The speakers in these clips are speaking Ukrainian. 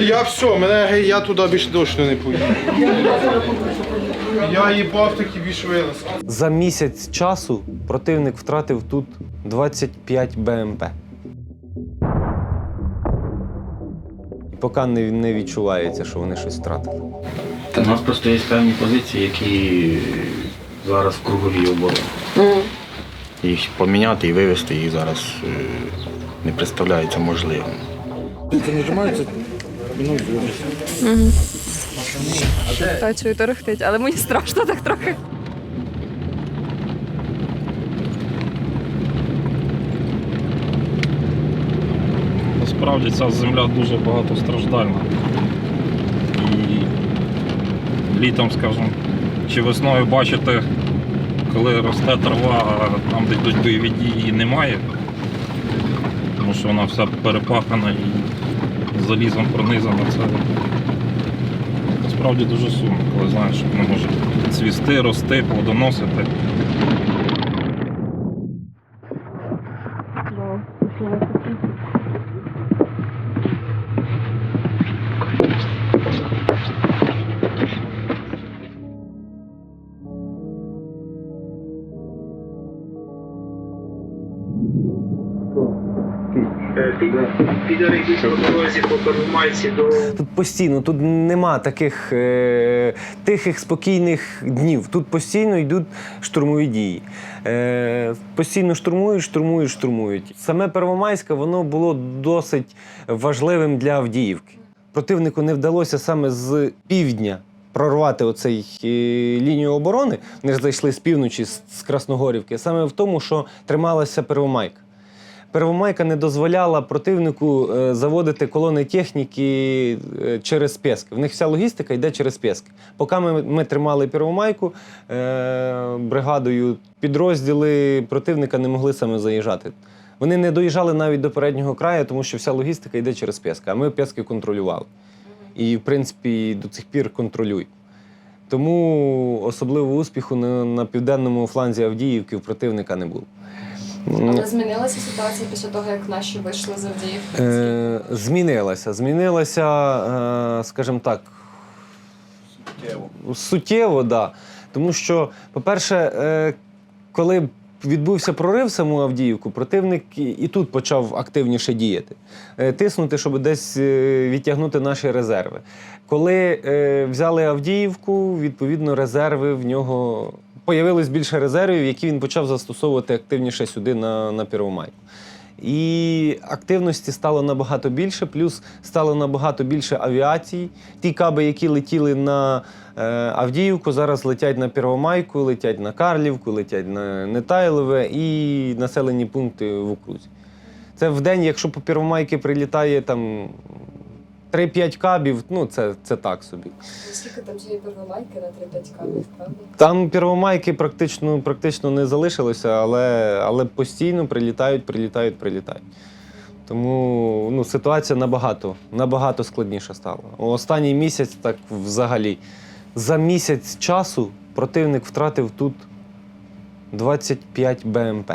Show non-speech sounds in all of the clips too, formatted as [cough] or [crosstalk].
Я все, мене я туди більше точно не поїду. Я їбав такі більш вилазки. За місяць часу противник втратив тут 25 БМП. І поки не, не відчувається, що вони щось втратили. Та у нас просто є певні позиції, які зараз в круговій обороні. Їх поміняти і вивезти їх зараз е, не представляється можливим. Та чую, торохтить, але мені страшно так трохи. Насправді ця земля дуже багатостраждальна. І літом, скажімо, чи весною бачите, коли росте трава, а там, де йдуть бойові дії, її немає. Тому що вона вся перепахана і залізом пронизана. Це насправді дуже сумно, коли знаєш, що воно може цвісти, рости, плодоносити. Підари йдуть по дорозі по Первомайці до Тут постійно, тут нема таких е, тихих, спокійних днів. Тут постійно йдуть штурмові дії. Е, постійно штурмують, штурмують, штурмують. Саме Первомайське воно було досить важливим для Авдіївки. Противнику не вдалося саме з півдня прорвати оцей е, лінію оборони. Вони ж зайшли з півночі, з Красногорівки, саме в тому, що трималася Первомайка. Первомайка не дозволяла противнику е, заводити колони техніки е, через Пєски. В них вся логістика йде через Пєски. Поки ми, ми тримали Первомайку е, бригадою, підрозділи противника не могли саме заїжджати. Вони не доїжджали навіть до переднього краю, тому що вся логістика йде через Пєски, а ми Пєски контролювали. І, в принципі, до цих пір контролюють. Тому особливого успіху на, на південному фланзі Авдіївки в противника не було. Але змінилася ситуація після того, як наші вийшли з Авдіївки? Е, змінилася. Змінилася, е, скажімо так, суттєво, Суттєво, да. Тому що, по-перше, е, коли відбувся прорив саму Авдіївку, противник і- тут почав активніше діяти, тиснути, щоб десь відтягнути наші резерви. Коли взяли Авдіївку, відповідно, резерви в нього. Появилось більше резервів, які він почав застосовувати активніше сюди на, на Первомайку. І активності стало набагато більше, плюс стало набагато більше авіації. Ті каби, які летіли на е, Авдіївку, зараз летять на Первомайку, летять на Карлівку, летять на Нетайлове і населені пункти в окрузі. Це в день, якщо по Первомайки прилітає там 3-5 кабів, ну це, це так собі. Скільки там цієї первомайки на 3-5 кабів, правда? Там первомайки практично, практично не залишилося, але, але постійно прилітають, прилітають, прилітають. Тому ну, ситуація набагато, набагато складніша стала. Останній місяць, так взагалі, за місяць часу противник втратив тут 25 БМП.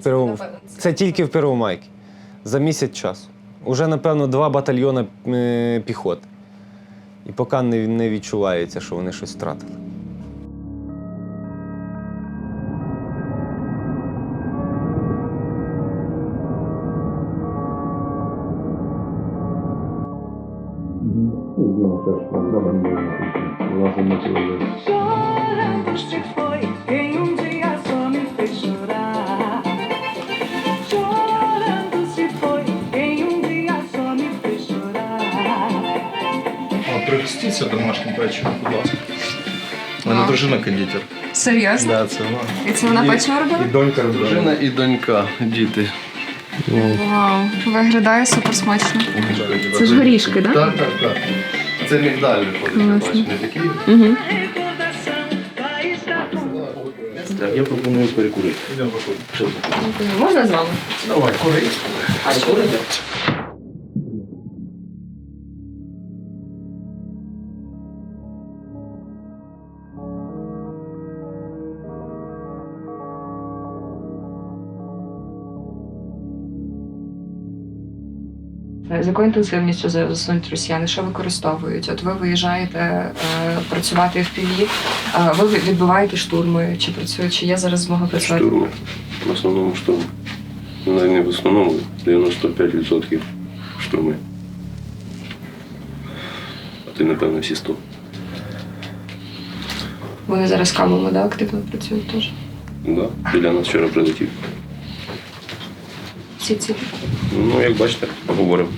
Це, Це тільки в Первомайці. За місяць часу. Уже, напевно, два батальйони е, піхоти. І поки не, не відчувається, що вони щось втратили. Пригостіться домашнім печивом, будь ласка. У мене дружина кондитер. Серйозно? Да, це вона. І це вона печиво робила? І донька робила. Дружина і донька, діти. Вау, виглядає супер смачно. Це ж горішки, да? Так, так, так. Це мігдаль виходить, я бачу, не такі. Recordação vai estar com Так, я пропоную перекурити. Можна з вами? Давай, кури. А що? З якою інтенсивністю засунуть росіяни? Що використовують? От ви виїжджаєте е, працювати в піві, е, ви відбиваєте штурми, чи працює, чи є зараз змога працювати? Штурм. В основному штурм. Ну, не в основному, 95% штурми. А ти, напевно, всі 100. Вони зараз камами да, активно працюють теж. Да. Біля нас вчора прилетів. Всі ці. Ну, як бачите, поговоримо.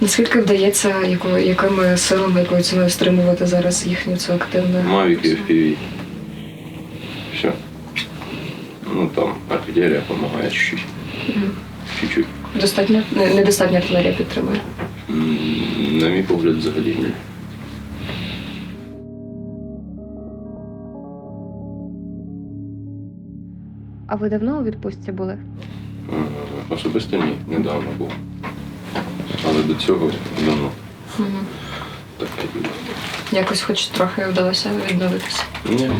Наскільки вдається, якою, якими силами, якою ціною стримувати зараз їхню цю активну? Мавік і FPV. Все. Ну там артилерія допомагає чуть-чуть. Чуть-чуть. Достатньо не- недостатньо артилерія підтримує. М, На мій погляд, взагалі ні. А ви давно у відпустці були? Е, Особисто ні, недавно був. Але до цього давно. Угу. Так, Якось хоч трохи вдалося відновитися. ні.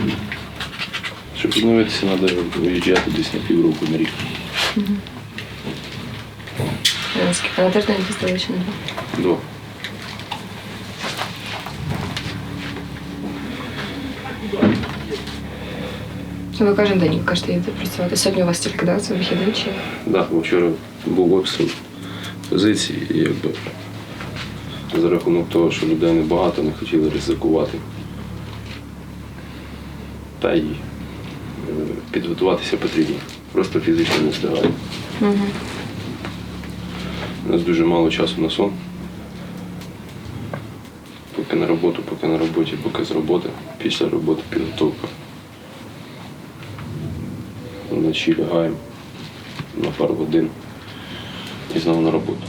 Щоб відновитися, треба виїжджати десь на півроку на рік. Угу. Наскільки на тиждень їздили чи не два? Два. Ну, Ви кожен день кажете, їдете працювати. Сьогодні у вас тільки да, це вихідний чи Да, вчора був обстріл позиції, і якби за рахунок того, що людей небагато, не хотіли ризикувати. Та й е, підготуватися потрібно. Просто фізично не встигає. угу. У нас дуже мало часу на сон. Поки на роботу, поки на роботі, поки з роботи, після роботи підготовка. Вночі лягаємо на пару годин і знову на роботу.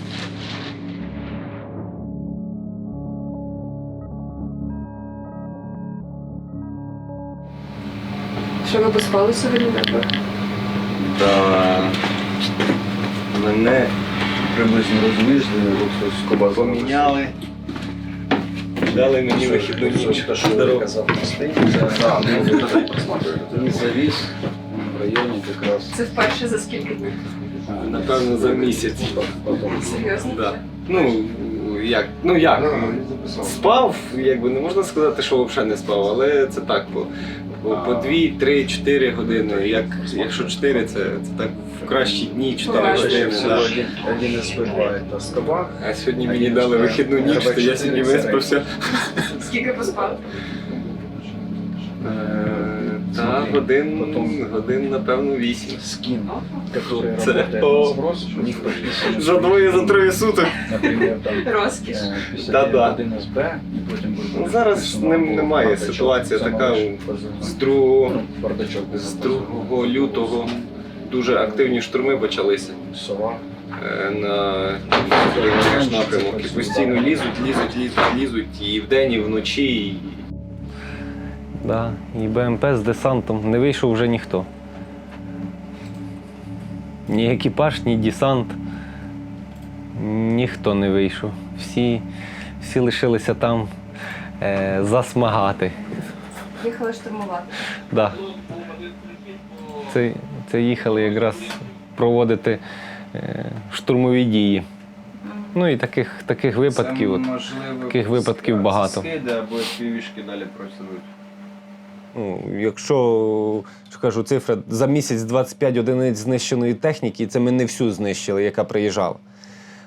Що ви поспали сьогодні? Та мене приблизно розумієш, скоба поміняли. Дали мені вихідну ніч. Здорово. казав Він завіз районі якраз. Це вперше за скільки днів? Напевно, за місяць. Серйозно? Да. Ну, як? Ну як? Спав, якби не можна сказати, що взагалі не спав, але це так по, по, по 2, 3, 4 години. Як, якщо 4, це, це так в кращі дні 4 години. Да. Один, один із буває та скоба. А сьогодні мені дали вихідну ніч, то я сьогодні виспався. Скільки поспав? Е, Та годин, годин, напевно, 8. Скин, Це- працює о. на у них прописано, За двоє, за троє суток. наприклад, там Розкіш. е, 59 Да-да. один СБ, і потім Ну, зараз нем- немає ситуація така. З 2, Ну, бардачок з позивний. 2 лютого дуже активні штурми почалися. Сова. е, на наш напрямок. І постійно лізуть, лізуть, лізуть, лізуть і вдень, і вночі. І... Да, і БМП з десантом не вийшов вже ніхто. Ні екіпаж, ні десант. Ніхто не вийшов. Всі, всі лишилися там е, засмагати. Їхали штурмувати. Да. Це, це їхали якраз проводити е, штурмові дії. Ну і таких, таких випадків. От, таких випадків багато. Скиди або півішки далі працюють. Ну, якщо що кажу, цифра за місяць 25 одиниць знищеної техніки, це ми не всю знищили, яка приїжджала.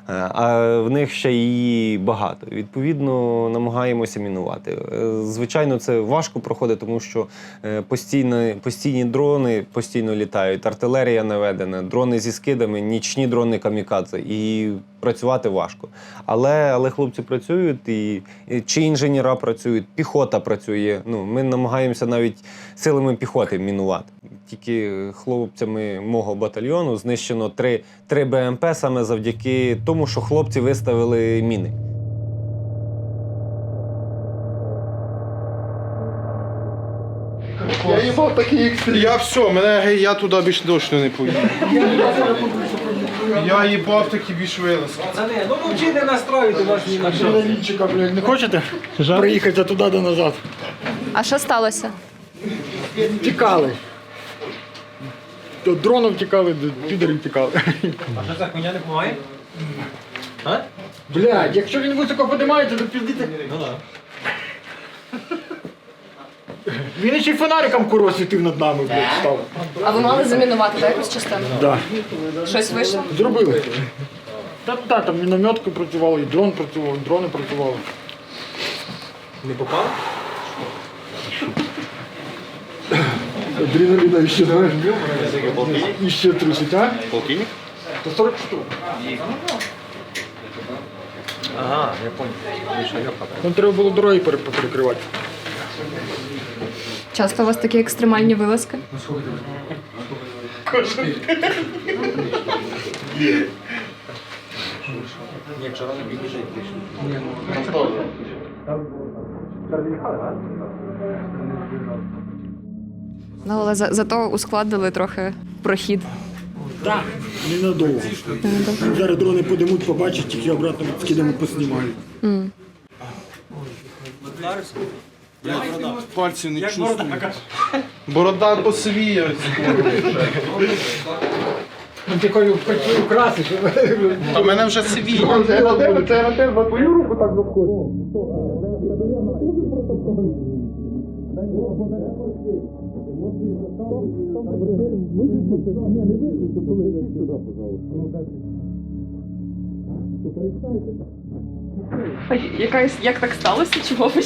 Е, А в них ще її багато. Відповідно, намагаємося мінувати. Е, Звичайно, це важко проходить, тому що е, постійно, постійні дрони постійно літають, артилерія наведена, дрони зі скидами, нічні дрони камікадзе. І працювати важко. Але, але хлопці працюють, і, і чи інженера працюють, піхота працює. Ну, ми намагаємося навіть силами піхоти мінувати. Тільки хлопцями мого батальйону знищено три, три БМП саме завдяки тому, що хлопці виставили міни. Я їбав такий екстрім. Я все, мене я туди більше точно не поїду. Я їбав такі більш вилазки. Ну мовчи, не настроюйте вас ні на що. Блядь, не хочете? Приїхати туди до назад. А що сталося? Тікали. до дронів тікали, до підерів тікали. А що це хуйня не допомагає? А? Блядь, якщо він високо піднімається, то піздіться. Ну так. Він ще й фонариком курва світив над нами, блядь, став. А ви мали замінувати так, якусь частину? Да. Щось вийшло? Зробили. Та, та там мінометки працювали, і дрон працював, і дрони працювали. Не попав? Адреналіна ще знаєш, і ще трусить, а? Полтинник? То 40 штук. Ага, я понял. Там треба було дороги перекривати. Часто у вас такі екстремальні вилазки? Ні, вчора не біжить. Ну, але за, зато ускладнили трохи прохід. Так, ненадовго. Зараз дрони подимуть, побачать, тільки обратно скидемо, поснімають. Пальці не чувствую. Борода посивіє. Ти кажу, хотів украсиш. А мене вже сивіє. Це на тебе, на твою руку так заходить. Якась, як так сталося? Чого ви?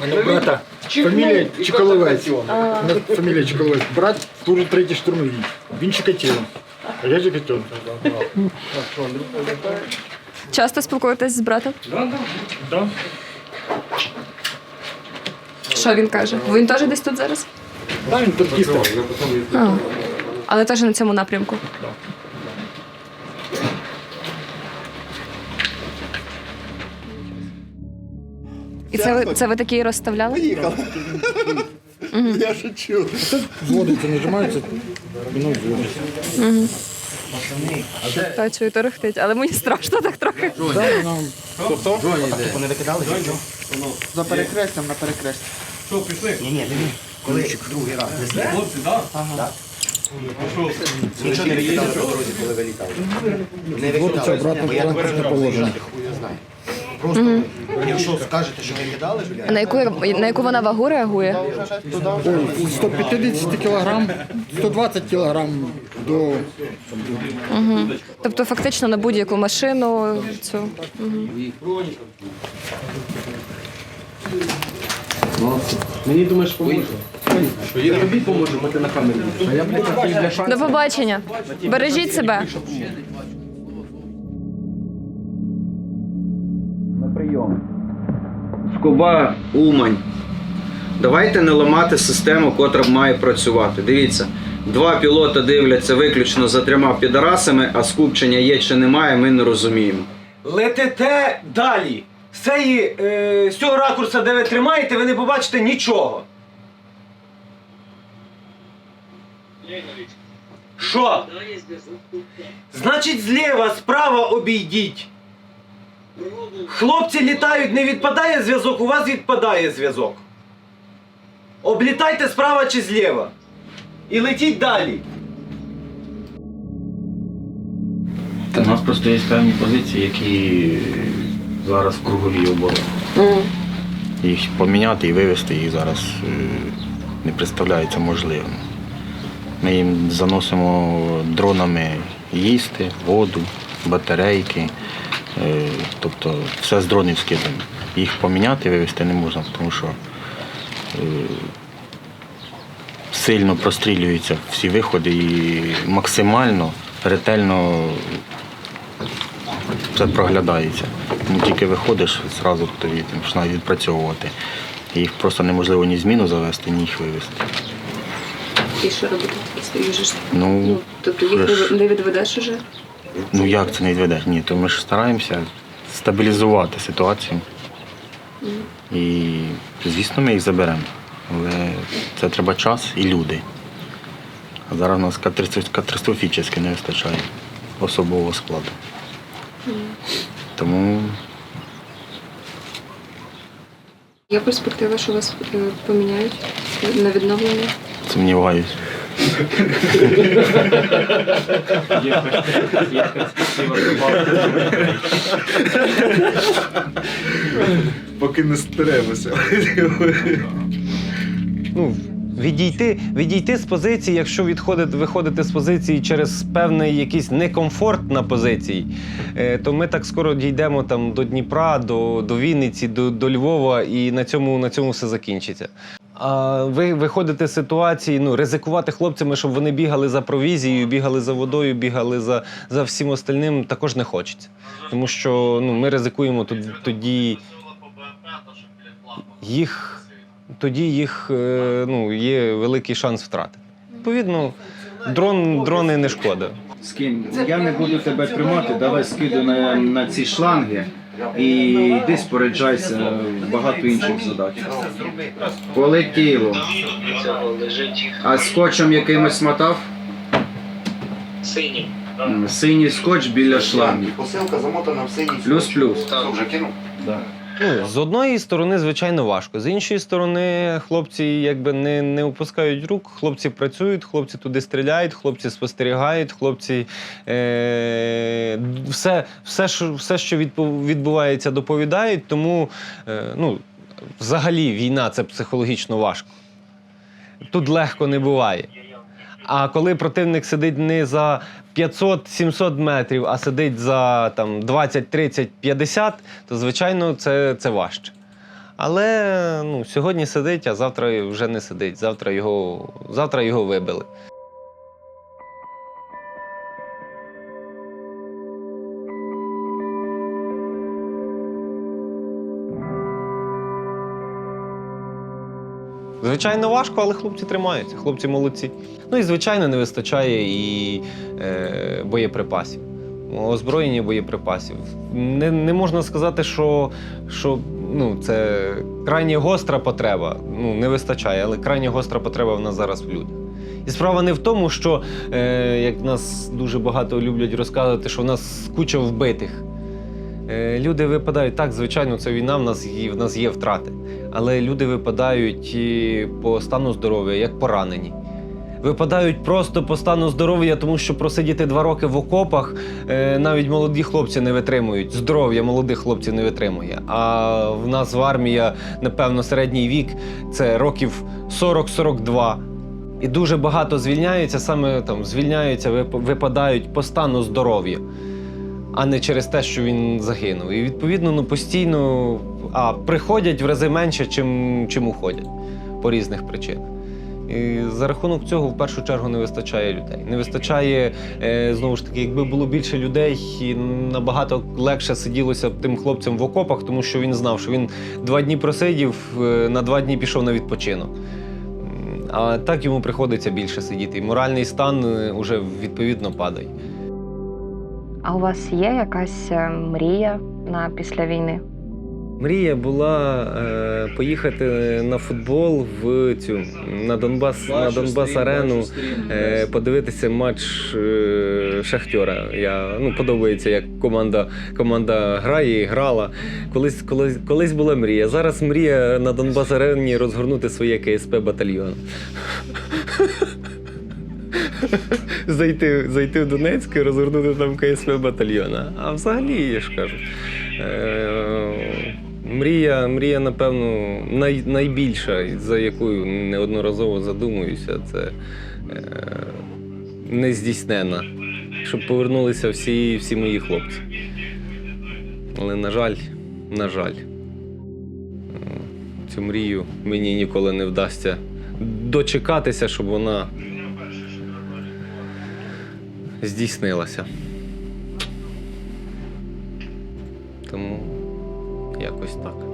Мене брата. Фамілія Чекаловець. Фамілія Чекаловець. Брат служить третій штурмовій. Він Чикатило. А я Чикатило. Часто спілкуєтесь з братом? Да? Що він каже? Він теж десь тут зараз? Да, він танкістом. А. Але теж на цьому напрямку. І це ви, це ви такі розставляли? Я шучу. Зводиться, нажимається, воно зводиться. Та чую, то рухтить, але мені страшно так трохи. Да, нам За перекрестям на перекресті. Що, пішли? Ні, ні, ні. Коли другий раз. Хлопці, так? Ага. Нічого не викидали по дорозі, коли вилітали. Не зводиться викидали. Бо я тепер не знаю. Просто, якщо скажете, що викидали, А блядь, на яку, на яку вона вагу реагує? Ой, 150 кілограм, 120 кілограм до Тобто фактично на будь-яку машину цю. Мгм. Мені думаєш, поможе. Я тобі поможу, ми ти на камері. А я, блядь, До побачення. Бережіть себе. на прийом. Скоба Умань. Давайте не ламати систему, котра має працювати. Дивіться, два пілоти дивляться виключно за трьома підарасами, а скупчення є чи немає, ми не розуміємо. Летите далі. З, е, з цього ракурсу, де ви тримаєте, ви не побачите нічого. Що? Значить, зліва, справа обійдіть. Хлопці літають, не відпадає зв'язок, у вас відпадає зв'язок. Облітайте справа чи зліва. І летіть далі. Та у нас просто є певні позиції, які зараз в круговій обороні. Їх поміняти і вивезти їх зараз е, не представляється можливим. Ми їм заносимо дронами їсти, воду, батарейки. е, Тобто все з дронів скидаємо. Їх поміняти вивезти не можна, тому що е, сильно прострілюються всі виходи і максимально ретельно це проглядається. Тому тільки виходиш, зразу тобі починають відпрацьовувати. Їх просто неможливо ні зміну завести, ні їх вивезти. І що робити? Стоїш? Ну, тобто їх не- не відведеш уже? ну як це не відведеш? Ні, то ми ж стараємося стабілізувати ситуацію. І, звісно, ми їх заберемо. Але це треба час і люди. А зараз у нас катастрофічно не вистачає особового складу. Тому Є перспектива, що вас е, поміняють на відновлення? сумніваюсь. Є перспектива- добавити. Поки не стеремося. ну, відійти, відійти з позиції, якщо відходити, виходити з позиції через певний якийсь некомфорт на позиції, е, то ми так скоро дійдемо там до Дніпра, до, до Вінниці, до, до Львова, і на цьому, на цьому все закінчиться. А ви виходите з ситуації, ну, ризикувати хлопцями, щоб вони бігали за провізією, бігали за водою, бігали за, за всім остальним, також не хочеться. Тому що ну, ми ризикуємо тоді, тоді їх тоді їх е, ну, є великий шанс втрати. Відповідно, дрон, дрони не шкода. З ким? Я не буду тебе тримати, давай скиду на, на ці шланги і йди споряджайся в багато інших задач. Полетіло. А скотчем якимось мотав? синім. М, Синій скотч біля шлангів. Посилка замотана в синій. Плюс-плюс. Вже кинув? Ну, з одної сторони, звичайно, важко. З іншої сторони, хлопці якби не, не опускають рук, хлопці працюють, хлопці туди стріляють, хлопці спостерігають, хлопці е, все, все, що, все, що відбувається, доповідають. Тому е, ну, взагалі війна це психологічно важко. Тут легко не буває. А коли противник сидить не за 500-700 метрів, а сидить за там, 20, 30, 50, то звичайно це, це важче. Але ну, сьогодні сидить, а завтра вже не сидить. Завтра його, завтра його вибили. Звичайно, важко, але хлопці тримаються, хлопці молодці. Ну і звичайно, не вистачає і е, боєприпасів. Озброєння боєприпасів. Не, не можна сказати, що, що ну, це крайні гостра потреба. Ну, не вистачає, але крайня гостра потреба в нас зараз в людях. І справа не в тому, що, е, як нас дуже багато люблять розказувати, що в нас куча вбитих. Е, Люди випадають так, звичайно, це війна, в нас є, в нас є втрати. Але люди випадають і по стану здоров'я, як поранені. Випадають просто по стану здоров'я, тому що просидіти два роки в окопах е, навіть молоді хлопці не витримують. Здоров'я молодих хлопців не витримує. А в нас в армії, напевно, середній вік це років 40-42. І дуже багато звільняються, саме там звільняються, вип- випадають по стану здоров'я а не через те, що він загинув. І відповідно ну, постійно а, приходять в рази менше, чим, чим уходять по різних причинах. І за рахунок цього в першу чергу не вистачає людей. Не вистачає е, знову ж таки, якби було більше людей, і набагато легше сиділося б тим хлопцям в окопах, тому що він знав, що він два дні просидів, е, на два дні пішов на відпочинок. А так йому приходиться більше сидіти. І моральний стан е, уже відповідно падає. А у вас є якась мрія на після війни? Мрія була е, поїхати на футбол в цю на Донбас на Донбас арену, е, подивитися матч е, Шахтера. Я ну подобається, як команда, команда грає і грала. Колись, колись, колись була мрія. Зараз мрія на Донбас арені розгорнути своє КСП батальйон. [laughs] Зайти, зайти в Донецьк і розгорнути там КСП батальйона. А взагалі, я ж кажу. Е, Мрія, мрія, напевно, най, найбільша, за якою неодноразово задумуюся, це е, нездійснена. Щоб повернулися всі, всі мої хлопці. Але, на жаль, на жаль, е, цю мрію мені ніколи не вдасться дочекатися, щоб вона здійснилася. Тому якось так.